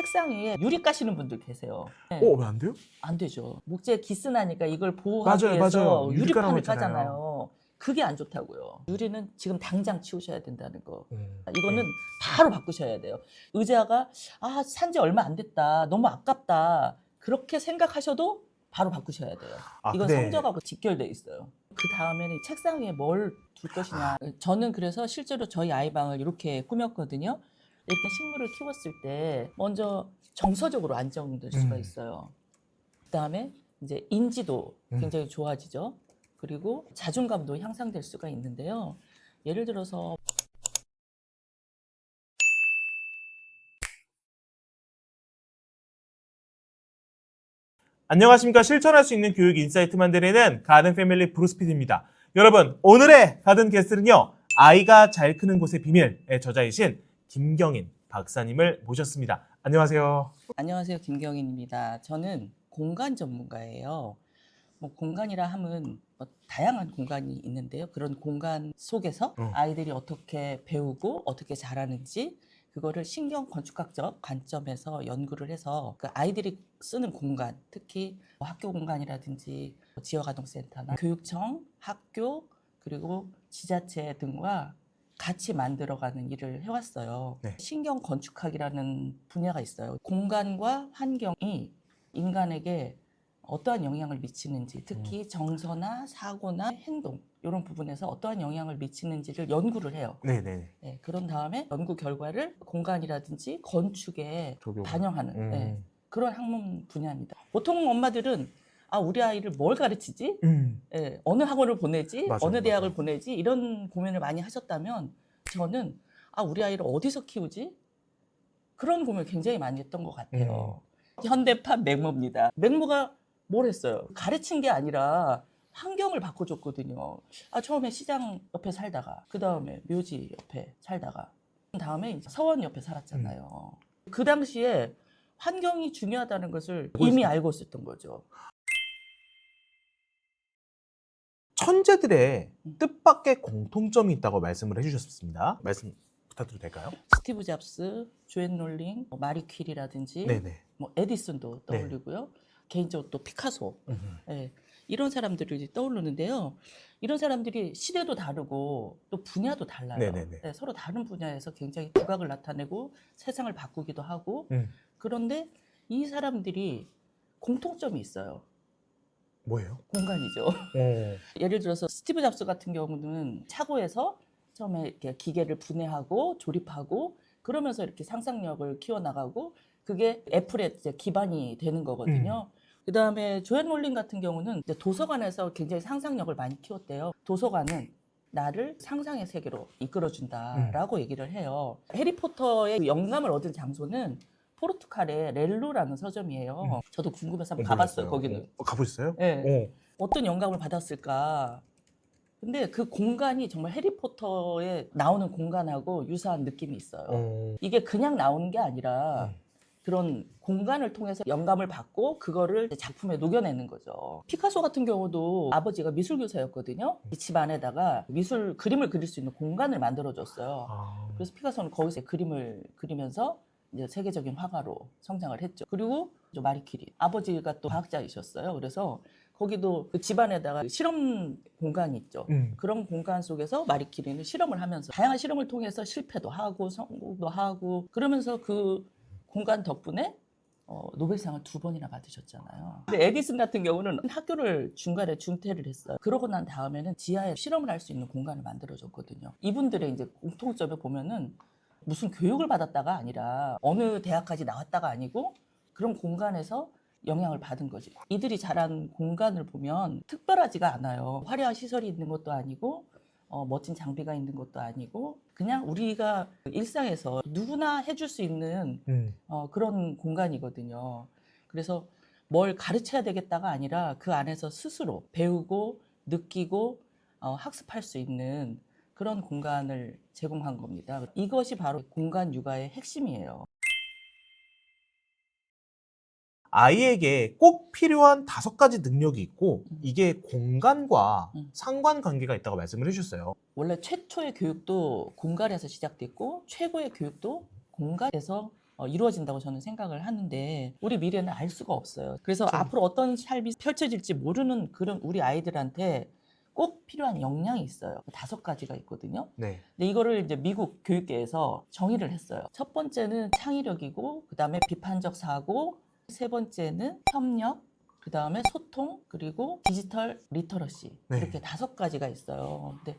책상 위에 유리 까시는 분들 계세요. 네. 어, 왜 안 돼요? 안 되죠. 목재 기스나니까 이걸 보호하기 맞아요, 위해서 맞아요. 유리 유리판을 있잖아요. 까잖아요. 그게 안 좋다고요. 유리는 지금 당장 치우셔야 된다는 거. 음. 이거는 바로 바꾸셔야 돼요. 의자가 아 산 지 얼마 안 됐다. 너무 아깝다. 그렇게 생각하셔도 바로 바꾸셔야 돼요. 아, 이건 근데 성적하고 직결돼 있어요. 그 다음에는 이 책상 위에 뭘 둘 것이냐. 저는 그래서 실제로 저희 아이 방을 이렇게 꾸몄거든요. 이렇게 식물을 키웠을 때 먼저 정서적으로 안정될 수가 음. 있어요. 그 다음에 이제 인지도 음. 굉장히 좋아지죠. 그리고 자존감도 향상될 수가 있는데요. 예를 들어서 안녕하십니까 실천할 수 있는 교육 인사이트 만들어내는 가든 패밀리 브루스피드입니다. 여러분 오늘의 가든 게스트는요 아이가 잘 크는 곳의 비밀의 저자이신 김경인 박사님을 모셨습니다. 안녕하세요. 안녕하세요. 김경인입니다. 저는 공간 전문가예요. 뭐 공간이라 하면 뭐 다양한 공간이 있는데요. 그런 공간 속에서 어. 아이들이 어떻게 배우고 어떻게 자라는지 그거를 신경 건축학적 관점에서 연구를 해서 그 아이들이 쓰는 공간, 특히 뭐 학교 공간이라든지 뭐 지역아동센터나 교육청, 학교 그리고 지자체 등과 같이 만들어가는 일을 해왔어요. 네. 신경 건축학이라는 분야가 있어요. 공간과 환경이 인간에게 어떠한 영향을 미치는지, 특히 정서나 사고나 행동 이런 부분에서 어떠한 영향을 미치는지를 연구를 해요. 네네. 네, 그런 다음에 연구 결과를 공간이라든지 건축에 적용. 반영하는 음. 네, 그런 학문 분야입니다. 보통 엄마들은 아 우리 아이를 뭘 가르치지? 음. 예, 어느 학원을 보내지, 맞아요, 어느 대학을 맞아요. 보내지 이런 고민을 많이 하셨다면 저는 아 우리 아이를 어디서 키우지? 그런 고민을 굉장히 많이 했던 것 같아요. 음. 현대판 맹모입니다. 맹모가 뭘 했어요? 가르친 게 아니라 환경을 바꿔줬거든요. 아 처음에 시장 옆에 살다가 그 다음에 묘지 옆에 살다가 그 다음에 서원 옆에 살았잖아요. 그 당시에 환경이 중요하다는 것을 이미 알고 있었던 거죠. 천재들의 음. 뜻밖의 공통점이 있다고 말씀을 해주셨습니다. 말씀 부탁드려도 될까요? 스티브 잡스, 조앤 롤링, 뭐 마리 퀴리라든지 네네. 뭐 에디슨도 네. 떠올리고요. 개인적으로 또 피카소 음. 예, 이런 사람들이 떠오르는데요. 이런 사람들이 시대도 다르고 또 분야도 달라요. 네네네. 예, 서로 다른 분야에서 굉장히 두각을 나타내고 세상을 바꾸기도 하고 음. 그런데 이 사람들이 공통점이 있어요. 뭐예요? 공간이죠. 어. 예를 들어서 스티브 잡스 같은 경우는 차고에서 처음에 이렇게 기계를 분해하고 조립하고 그러면서 이렇게 상상력을 키워나가고 그게 애플의 이제 기반이 되는 거거든요. 그 다음에 조앤 롤링 같은 경우는 도서관에서 굉장히 상상력을 많이 키웠대요. 도서관은 나를 상상의 세계로 이끌어준다라고 얘기를 해요. 해리포터의 영감을 얻은 장소는 포르투갈의 렐루라는 서점이에요. 음. 저도 궁금해서 어, 한번 가봤어요, 몰랐어요. 거기는. 어, 가보셨어요? 네. 어. 어떤 영감을 받았을까? 근데 그 공간이 정말 해리포터에 나오는 공간하고 유사한 느낌이 있어요. 어. 이게 그냥 나오는 게 아니라 음. 그런 공간을 통해서 영감을 받고 그거를 작품에 녹여내는 거죠. 피카소 같은 경우도 아버지가 미술 교사였거든요. 이집 안에다가 미술 그림을 그릴 수 있는 공간을 만들어줬어요. 아. 그래서 피카소는 거기서 그림을 그리면서 이제 세계적인 화가로 성장을 했죠. 그리고 이제 마리 키리 아버지가 또 과학자이셨어요. 그래서 거기도 그 집안에다가 실험 공간이 있죠. 음. 그런 공간 속에서 마리키리는 실험을 하면서 다양한 실험을 통해서 실패도 하고 성공도 하고 그러면서 그 공간 덕분에 어, 노벨상을 두 번이나 받으셨잖아요. 근데 에디슨 같은 경우는 학교를 중간에 중퇴를 했어요. 그러고 난 다음에는 지하에 실험을 할 수 있는 공간을 만들어줬거든요. 이분들의 이제 공통점에 보면은 무슨 교육을 받았다가 아니라 어느 대학까지 나왔다가 아니고 그런 공간에서 영향을 받은 거지. 이들이 자란 공간을 보면 특별하지가 않아요. 화려한 시설이 있는 것도 아니고 어, 멋진 장비가 있는 것도 아니고 그냥 우리가 일상에서 누구나 해줄 수 있는 음. 어, 그런 공간이거든요. 그래서 뭘 가르쳐야 되겠다가 아니라 그 안에서 스스로 배우고 느끼고 어, 학습할 수 있는 그런 공간을 제공한 겁니다. 이것이 바로 공간 육아의 핵심이에요. 아이에게 꼭 필요한 다섯 가지 능력이 있고 음. 이게 공간과 음. 상관관계가 있다고 말씀을 해주셨어요. 원래 최초의 교육도 공간에서 시작됐고 최고의 교육도 공간에서 어, 이루어진다고 저는 생각을 하는데 우리 미래는 알 수가 없어요. 그래서 좀- 앞으로 어떤 삶이 펼쳐질지 모르는 그런 우리 아이들한테 꼭 필요한 역량이 있어요. 다섯 가지가 있거든요. 네. 근데 이거를 이제 미국 교육계에서 정의를 했어요. 첫 번째는 창의력이고, 그 다음에 비판적 사고, 세 번째는 협력, 그 다음에 소통, 그리고 디지털 리터러시. 네. 이렇게 다섯 가지가 있어요. 근데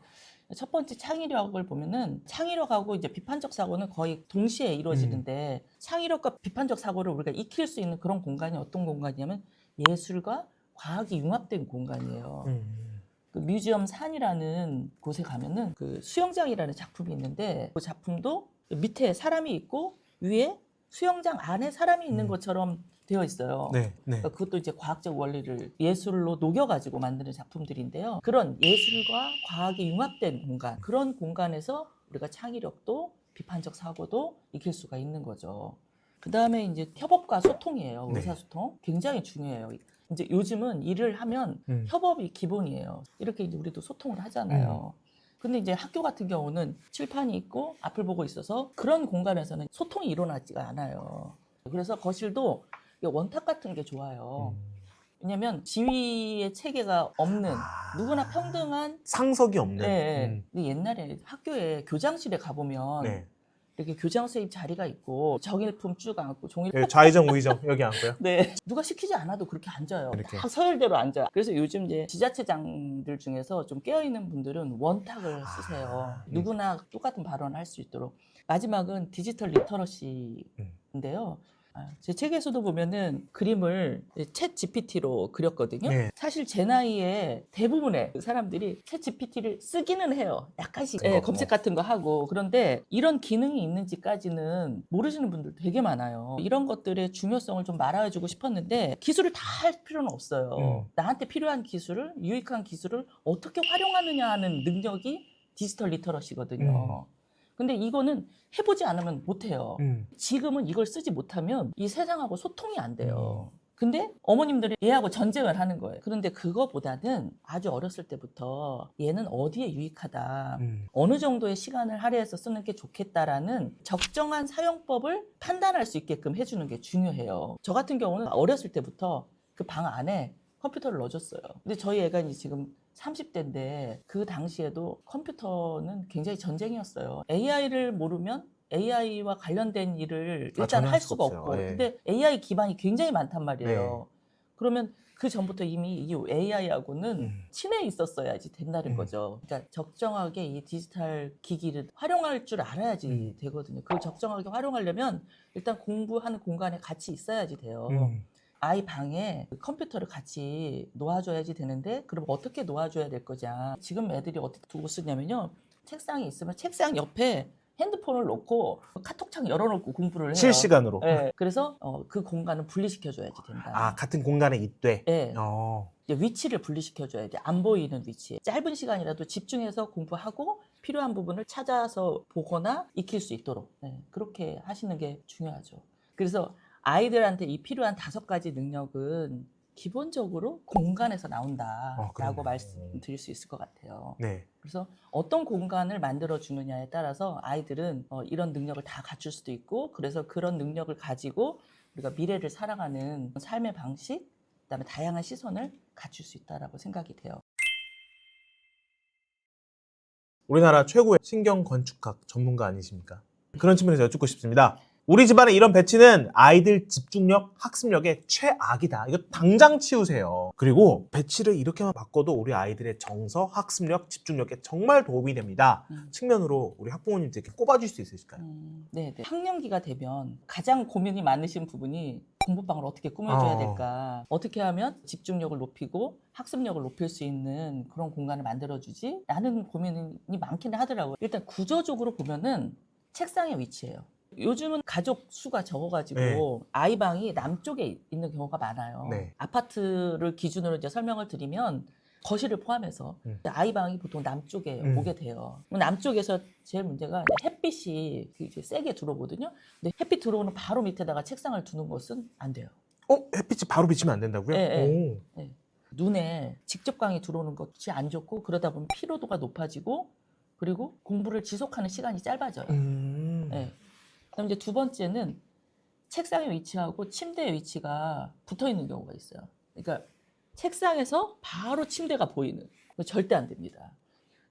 첫 번째 창의력을 보면은 창의력하고 이제 비판적 사고는 거의 동시에 이루어지는데 창의력과 비판적 사고를 우리가 익힐 수 있는 그런 공간이 어떤 공간이냐면 예술과 과학이 융합된 공간이에요. 음. 그 뮤지엄 산이라는 곳에 가면은 그 수영장이라는 작품이 있는데 그 작품도 밑에 사람이 있고 위에 수영장 안에 사람이 있는 음. 것처럼 되어 있어요. 네. 네. 그러니까 그것도 이제 과학적 원리를 예술로 녹여가지고 만드는 작품들인데요. 그런 예술과 과학이 융합된 공간, 그런 공간에서 우리가 창의력도 비판적 사고도 익힐 수가 있는 거죠. 그 다음에 이제 협업과 소통이에요. 네. 의사소통. 굉장히 중요해요. 이제 요즘은 일을 하면 음. 협업이 기본이에요. 이렇게 이제 우리도 소통을 하잖아요. 근데 이제 학교 같은 경우는 칠판이 있고 앞을 보고 있어서 그런 공간에서는 소통이 일어나지가 않아요. 그래서 거실도 원탁 같은 게 좋아요. 음. 왜냐면 지위의 체계가 없는 아. 누구나 평등한 상석이 없는. 네, 네. 음. 근데 옛날에 학교에 교장실에 가보면 네. 이렇게 교장 선생님 자리가 있고 정일품 쭉 앉고 종일 예, 좌의정 우의정 여기 앉고요. 네. 누가 시키지 않아도 그렇게 앉아요. 이렇게. 다 서열대로 앉아요. 그래서 요즘 이제 지자체장들 중에서 좀 깨어 있는 분들은 원탁을 쓰세요. 아, 네. 누구나 똑같은 발언을 할 수 있도록. 마지막은 디지털 리터러시인데요. 아, 제 책에서도 보면은 그림을 챗 GPT로 그렸거든요. 네. 사실 제 나이에 대부분의 사람들이 챗 GPT를 쓰기는 해요. 약간씩 예, 뭐. 검색 같은 거 하고 그런데 이런 기능이 있는지까지는 모르시는 분들 되게 많아요. 이런 것들의 중요성을 좀 말아주고 싶었는데 기술을 다 할 필요는 없어요. 음. 나한테 필요한 기술을 유익한 기술을 어떻게 활용하느냐 하는 능력이 디지털 리터러시거든요. 근데 이거는 해보지 않으면 못해요. 음. 지금은 이걸 쓰지 못하면 이 세상하고 소통이 안 돼요. 음. 근데 어머님들이 얘하고 전쟁을 하는 거예요. 그런데 그거보다는 아주 어렸을 때부터 얘는 어디에 유익하다. 음. 어느 정도의 시간을 할애해서 쓰는 게 좋겠다라는 적정한 사용법을 판단할 수 있게끔 해주는 게 중요해요. 저 같은 경우는 어렸을 때부터 그 방 안에 컴퓨터를 넣어줬어요. 근데 저희 애가 이제 지금 30대인데 그 당시에도 컴퓨터는 굉장히 전쟁이었어요. AI를 모르면 AI와 관련된 일을 아, 일단 전혀 할할 수가 없어요. 없고 예. 근데 AI 기반이 굉장히 많단 말이에요. 네. 그러면 그 전부터 이미 이 AI하고는 음. 친해 있었어야지 된다는 음. 거죠. 그러니까 적정하게 이 디지털 기기를 활용할 줄 알아야지 음. 되거든요. 그걸 적정하게 활용하려면 일단 공부하는 공간에 같이 있어야지 돼요. 음. 아이 방에 컴퓨터를 같이 놓아줘야지 되는데 그럼 어떻게 놓아줘야 될 거냐. 지금 애들이 어떻게 두고 쓰냐면요. 책상이 있으면 책상 옆에 핸드폰을 놓고 카톡창 열어놓고 공부를 해요. 실시간으로. 네, 그래서 어, 그 공간을 분리시켜줘야지 된다. 아 같은 공간에 있대. 네. 어. 이제 위치를 분리시켜줘야 돼. 안 보이는 위치에. 짧은 시간이라도 집중해서 공부하고 필요한 부분을 찾아서 보거나 익힐 수 있도록. 네, 그렇게 하시는 게 중요하죠. 그래서 아이들한테 이 필요한 다섯 가지 능력은 기본적으로 공간에서 어, 나온다라고 그러네요. 말씀드릴 수 있을 것 같아요. 네. 그래서 어떤 공간을 만들어 주느냐에 따라서 아이들은 어, 이런 능력을 다 갖출 수도 있고 그래서 그런 능력을 가지고 우리가 미래를 살아가는 삶의 방식 그다음에 다양한 시선을 갖출 수 있다라고 생각이 돼요. 우리나라 최고의 신경 건축학 전문가 아니십니까? 그런 측면에서 여쭙고 싶습니다. 우리 집안의 이런 배치는 아이들 집중력, 학습력의 최악이다. 이거 당장 치우세요. 그리고 배치를 이렇게만 바꿔도 우리 아이들의 정서, 학습력, 집중력에 정말 도움이 됩니다. 음. 측면으로 우리 학부모님들께 꼽아줄 수 있으실까요? 음, 네, 네. 학년기가 되면 가장 고민이 많으신 부분이 공부방을 어떻게 꾸며줘야 어. 될까? 어떻게 하면 집중력을 높이고 학습력을 높일 수 있는 그런 공간을 만들어주지? 라는 고민이 많기는 하더라고요. 일단 구조적으로 보면은 책상의 위치예요. 요즘은 가족 수가 적어가지고 네. 아이 방이 남쪽에 있는 경우가 많아요. 네. 아파트를 기준으로 이제 설명을 드리면 거실을 포함해서 음. 아이 방이 보통 남쪽에 음. 오게 돼요. 남쪽에서 제일 문제가 햇빛이 그 이제 세게 들어오거든요. 근데 햇빛 들어오는 바로 밑에다가 책상을 두는 것은 안 돼요. 어? 햇빛이 바로 비치면 안 된다고요? 네, 오. 눈에 직접광이 들어오는 것이 안 좋고 그러다 보면 피로도가 높아지고 그리고 공부를 지속하는 시간이 짧아져요. 음. 네. 그다음 이제 두 번째는 책상의 위치하고 침대의 위치가 붙어 있는 경우가 있어요. 그러니까 책상에서 바로 침대가 보이는 절대 안 됩니다.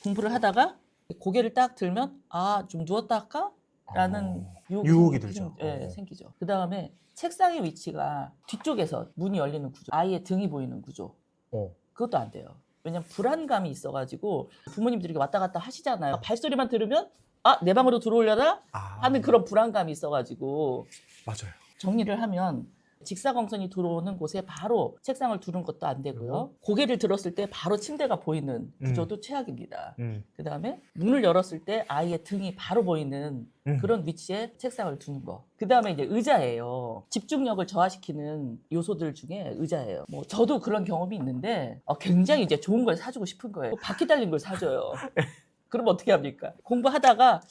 공부를 하다가 고개를 딱 들면 아 좀 누웠다 할까? 라는 유혹이, 유혹이 생- 들죠. 예, 어. 생기죠. 그 다음에 책상의 위치가 뒤쪽에서 문이 열리는 구조, 아이의 등이 보이는 구조. 어. 그것도 안 돼요. 왜냐면 불안감이 있어가지고 부모님들이 왔다 갔다 하시잖아요. 발소리만 들으면 아 내 방으로 들어오려나 아. 하는 그런 불안감이 있어가지고 맞아요. 정리를 하면 직사광선이 들어오는 곳에 바로 책상을 두는 것도 안 되고요. 고개를 들었을 때 바로 침대가 보이는 구조도 최악입니다. 음. 그 다음에 문을 열었을 때 아이의 등이 바로 보이는 음. 그런 위치에 책상을 두는 거. 그 다음에 이제 의자예요. 집중력을 저하시키는 요소들 중에 의자예요. 뭐 저도 그런 경험이 있는데 어, 굉장히 이제 좋은 걸 사주고 싶은 거예요. 바퀴 달린 걸 사줘요. 그럼 어떻게 합니까? 공부하다가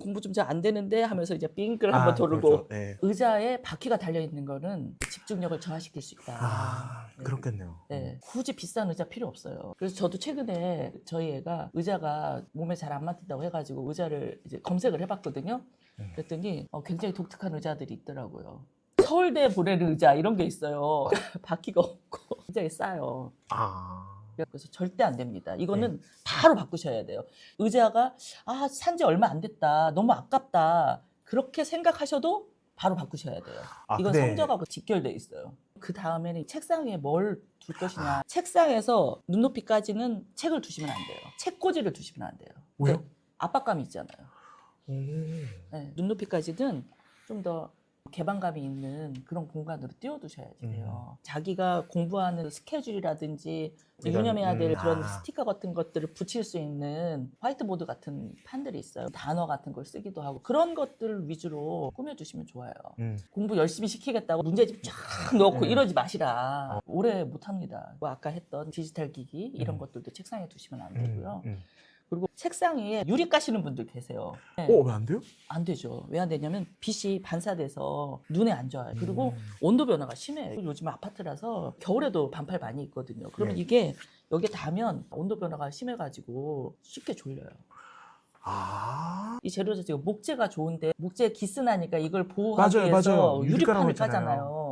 공부 좀 잘 안 되는데 하면서 이제 빙글 한번 돌고 그렇죠. 네. 의자에 바퀴가 달려 있는 거는 집중력을 저하시킬 수 있다. 아, 네. 그렇겠네요. 네, 굳이 비싼 의자 필요 없어요. 그래서 저도 최근에 저희 애가 의자가 몸에 잘 안 맞는다고 해가지고 의자를 이제 검색을 해봤거든요. 음. 그랬더니 어, 굉장히 독특한 의자들이 있더라고요. 서울대 보내는 의자 이런 게 있어요. 바퀴가 없고 굉장히 싸요. 아. 그래서 절대 안 됩니다. 이거는 바로 바꾸셔야 돼요. 의자가 아 산지 얼마 안 됐다, 너무 아깝다 그렇게 생각하셔도 바로 바꾸셔야 돼요. 아, 이건 근데- 성적하고 직결돼 있어요. 그 다음에는 책상 위에 뭘 둘 것이냐. 책상에서 눈높이까지는 책을 두시면 안 돼요. 책꽂이를 두시면 안 돼요. 왜요? 네, 압박감이 있잖아요. 음. 네, 눈높이까지는 좀 더 개방감이 있는 그런 공간으로 띄워두셔야지 돼요. 자기가 공부하는 스케줄이라든지 이런, 유념해야 될 음, 그런 아. 스티커 같은 것들을 붙일 수 있는 화이트보드 같은 판들이 있어요. 단어 같은 걸 쓰기도 하고 그런 것들 위주로 꾸며주시면 좋아요. 음. 공부 열심히 시키겠다고 문제집 쫙 넣고 음. 이러지 마시라. 오래 못합니다. 뭐 아까 했던 디지털 기기 이런 음. 것들도 책상에 두시면 안 음. 되고요. 음. 그리고 책상 위에 유리 까시는 분들 계세요. 네. 어, 왜 안 돼요? 안 되죠. 왜 안 되냐면 빛이 반사돼서 눈에 안 좋아요. 그리고 음. 온도 변화가 심해요. 요즘 아파트라서 겨울에도 반팔 많이 있거든요. 그러면 네. 이게 여기에 닿으면 온도 변화가 심해가지고 쉽게 졸려요. 아. 이 재료 자체가 목재가 좋은데 목재 기스나니까 이걸 보호하기 맞아요, 위해서 맞아요. 유리판을 했잖아요. 까잖아요.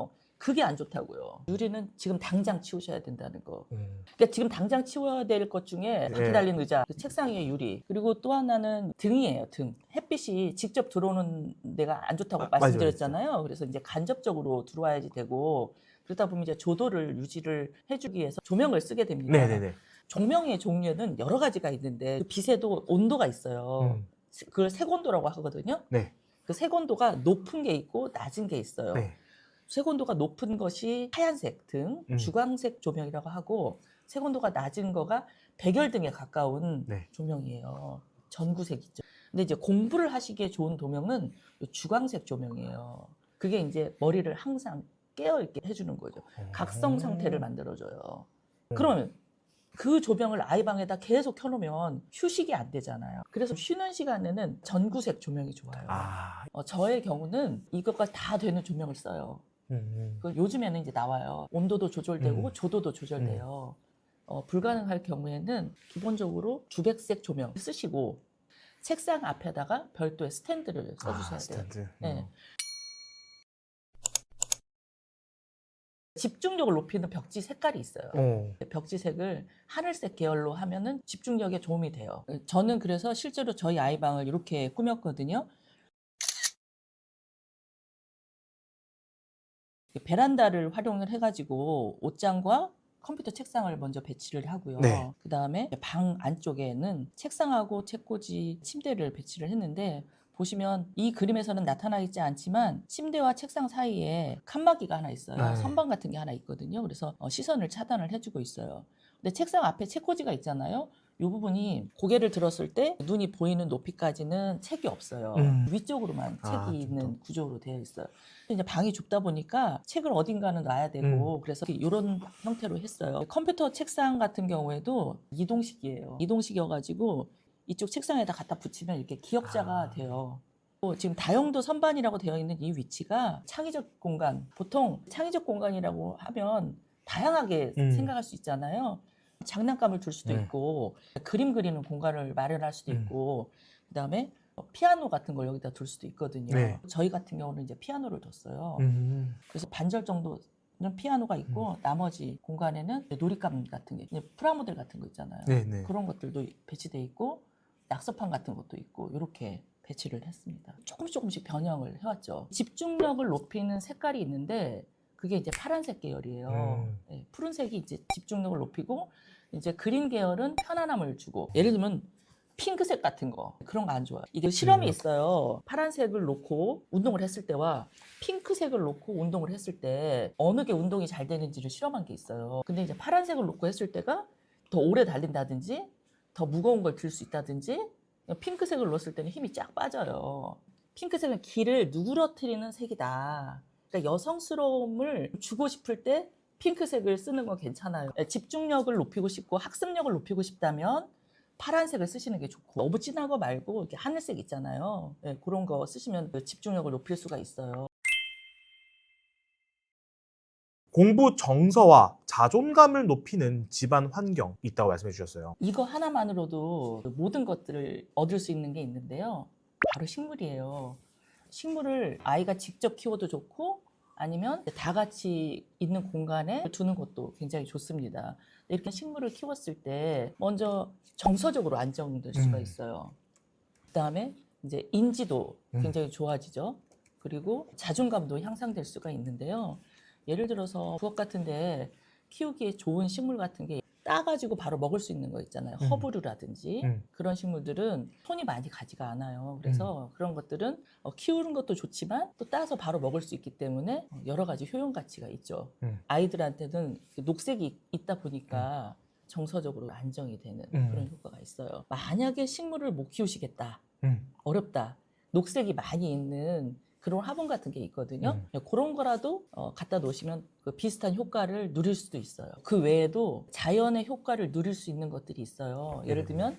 그게 안 좋다고요. 유리는 지금 당장 치우셔야 된다는 거. 음. 그러니까 지금 당장 치워야 될 것 중에 바퀴 네. 달린 의자, 그 책상 위에 유리, 그리고 또 하나는 등이에요. 등. 햇빛이 직접 들어오는 데가 안 좋다고 아, 맞아요, 말씀드렸잖아요. 그래서 이제 간접적으로 들어와야지 되고 그러다 보면 이제 조도를 유지를 해주기 위해서 조명을 쓰게 됩니다. 네네네. 조명의 종류는 여러 가지가 있는데 그 빛에도 온도가 있어요. 음. 그걸 색온도라고 하거든요. 네. 그 색온도가 높은 게 있고 낮은 게 있어요. 네. 색온도가 높은 것이 하얀색 등 음. 주광색 조명이라고 하고 색온도가 낮은 거가 백열등에 가까운 네. 조명이에요. 전구색 있죠. 근데 이제 공부를 하시기에 좋은 조명은 요 주광색 조명이에요. 그게 이제 머리를 항상 깨어 있게 해주는 거죠. 각성 상태를 만들어줘요. 음. 그러면 그 조명을 아이 방에다 계속 켜놓으면 휴식이 안 되잖아요. 그래서 쉬는 시간에는 전구색 조명이 좋아요. 아. 어, 저의 경우는 이것과 다 되는 조명을 써요. 음. 그 요즘에는 이제 나와요. 온도도 조절되고 음. 조도도 조절돼요. 어, 불가능할 경우에는 기본적으로 주백색 조명 쓰시고 책상 앞에다가 별도의 스탠드를 써주셔야 아, 돼요. 스탠드. 네. 음. 집중력을 높이는 벽지 색깔이 있어요. 어. 벽지색을 하늘색 계열로 하면은 집중력에 도움이 돼요. 저는 그래서 실제로 저희 아이 방을 이렇게 꾸몄거든요. 베란다를 활용을 해가지고 옷장과 컴퓨터 책상을 먼저 배치를 하고요. 네. 그 다음에 방 안쪽에는 책상하고 책꽂이, 침대를 배치를 했는데 보시면 이 그림에서는 나타나 있지 않지만 침대와 책상 사이에 칸막이가 하나 있어요. 네. 선반 같은 게 하나 있거든요. 그래서 어, 시선을 차단을 해주고 있어요. 근데 책상 앞에 책꽂이가 있잖아요. 이 부분이 고개를 들었을 때 눈이 보이는 높이까지는 책이 없어요. 음. 위쪽으로만 책이 아, 좀 있는 구조로 되어 있어요. 이제 방이 좁다 보니까 책을 어딘가는 놔야 되고 음. 그래서 이런 형태로 했어요. 컴퓨터 책상 같은 경우에도 이동식이에요. 이동식이어가지고 이쪽 책상에다 갖다 붙이면 이렇게 기역자가 아. 돼요. 또 지금 다용도 선반이라고 되어 있는 이 위치가 창의적 공간. 보통 창의적 공간이라고 하면 다양하게 음. 생각할 수 있잖아요. 장난감을 둘 수도 네. 있고 그림 그리는 공간을 마련할 수도 음. 있고 그다음에 어, 피아노 같은 걸 여기다 둘 수도 있거든요. 네. 저희 같은 경우는 이제 피아노를 뒀어요. 음. 그래서 반절 정도 는 피아노가 있고 나머지 공간에는 놀이감 같은 게 프라모델 같은 거 있잖아요. 네네. 그런 것들도 배치돼 있고 낙서판 같은 것도 있고 이렇게 배치를 했습니다. 조금씩 조금씩 변형을 해왔죠. 집중력을 높이는 색깔이 있는데 그게 이제 파란색 계열이에요. 음. 네, 푸른색이 이제 집중력을 높이고 이제 그린 계열은 편안함을 주고 예를 들면 핑크색 같은 거 그런 거 안 좋아요. 이게 실험이 음. 있어요. 파란색을 놓고 운동을 했을 때와 핑크색을 놓고 운동을 했을 때 어느 게 운동이 잘 되는지를 실험한 게 있어요. 근데 이제 파란색을 놓고 했을 때가 더 오래 달린다든지 더 무거운 걸 들 수 있다든지 핑크색을 넣었을 때는 힘이 쫙 빠져요. 핑크색은 기를 누그러뜨리는 색이다. 그러니까 여성스러움을 주고 싶을 때 핑크색을 쓰는 건 괜찮아요. 예, 집중력을 높이고 싶고 학습력을 높이고 싶다면 파란색을 쓰시는 게 좋고 너무 진한 거 말고 이렇게 하늘색 있잖아요. 예, 그런 거 쓰시면 그 집중력을 높일 수가 있어요. 공부 정서와 자존감을 높이는 집안 환경 있다고 말씀해 주셨어요. 이거 하나만으로도 모든 것들을 얻을 수 있는 게 있는데요. 바로 식물이에요. 식물을 아이가 직접 키워도 좋고 아니면 다 같이 있는 공간에 두는 것도 굉장히 좋습니다. 이렇게 식물을 키웠을 때 먼저 정서적으로 안정될 수가 음. 있어요. 그다음에 이제 인지도 음. 굉장히 좋아지죠. 그리고 자존감도 향상될 수가 있는데요. 예를 들어서 부엌 같은데 키우기에 좋은 식물 같은 게 따가지고 바로 먹을 수 있는 거 있잖아요. 음. 허브류라든지 음. 그런 식물들은 손이 많이 가지가 않아요. 그래서 그런 것들은 어, 키우는 것도 좋지만 또 따서 바로 먹을 수 있기 때문에 어, 여러 가지 효용 가치가 있죠. 음. 아이들한테는 녹색이 있다 보니까 정서적으로 안정이 되는 음. 그런 효과가 있어요. 만약에 식물을 못 키우시겠다. 음. 어렵다. 녹색이 많이 있는 그런 화분 같은 게 있거든요. 네, 음. 그런 거라도 어, 갖다 놓으시면 그 비슷한 효과를 누릴 수도 있어요. 그 외에도 자연의 효과를 누릴 수 있는 것들이 있어요. 예를 음. 들면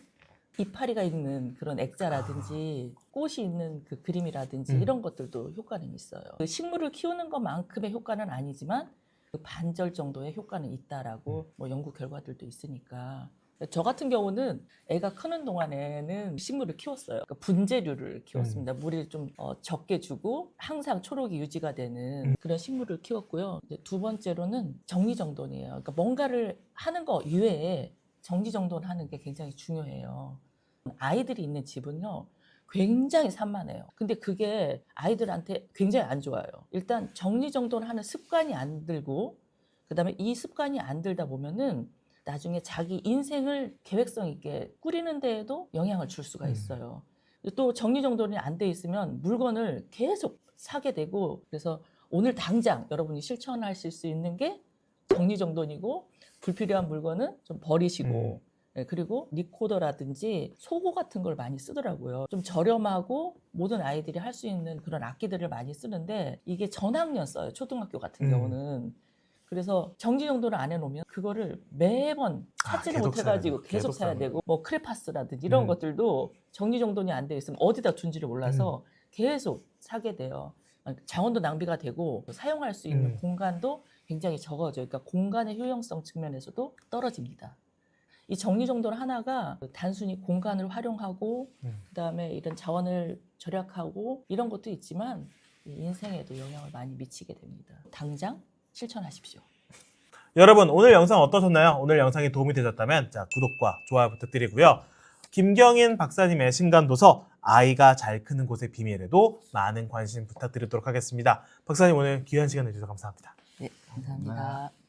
이파리가 있는 그런 액자라든지 꽃이 있는 그 그림이라든지 음. 이런 것들도 효과는 있어요. 그 식물을 키우는 것만큼의 효과는 아니지만 그 반절 정도의 효과는 있다라고 뭐 연구 결과들도 있으니까 저 같은 경우는 애가 크는 동안에는 식물을 키웠어요. 그러니까 분재류를 키웠습니다. 물을 좀 어, 적게 주고 항상 초록이 유지가 되는 음. 그런 식물을 키웠고요. 이제 두 번째로는 정리정돈이에요. 그러니까 뭔가를 하는 거 이외에 정리정돈하는 게 굉장히 중요해요. 아이들이 있는 집은요. 굉장히 산만해요. 근데 그게 아이들한테 굉장히 안 좋아요. 일단 정리정돈하는 습관이 안 들고 그다음에 이 습관이 안 들다 보면은 나중에 자기 인생을 계획성 있게 꾸리는 데에도 영향을 줄 수가 음. 있어요. 또 정리정돈이 안 돼 있으면 물건을 계속 사게 되고 그래서 오늘 당장 여러분이 실천하실 수 있는 게 정리정돈이고 불필요한 물건은 좀 버리시고 음. 예, 그리고 리코더라든지 소고 같은 걸 많이 쓰더라고요. 좀 저렴하고 모든 아이들이 할 수 있는 그런 악기들을 많이 쓰는데 이게 전학년 써요. 초등학교 같은 음. 경우는. 그래서 정지 정도를 안 해놓으면 그거를 매번 아, 찾지를 계속 못해가지고 계속 계속 사야 되고 뭐 크레파스라든지 이런 음. 것들도 정리 정돈이 안 돼 있으면 어디다 둔지를 몰라서 계속 사게 돼요. 자원도 낭비가 되고 사용할 수 있는 음. 공간도 굉장히 적어져요. 그러니까 공간의 효용성 측면에서도 떨어집니다. 이 정리 정돈 하나가 단순히 공간을 활용하고 음. 그다음에 이런 자원을 절약하고 이런 것도 있지만 이 인생에도 영향을 많이 미치게 됩니다. 당장 실천하십시오. 여러분 오늘 영상 어떠셨나요? 오늘 영상이 도움이 되셨다면 자, 구독과 좋아요 부탁드리고요. 김경인 박사님의 신간도서 아이가 잘 크는 곳의 비밀에도 많은 관심 부탁드리도록 하겠습니다. 박사님 오늘 귀한 시간 내주셔서 감사합니다. 네, 감사합니다.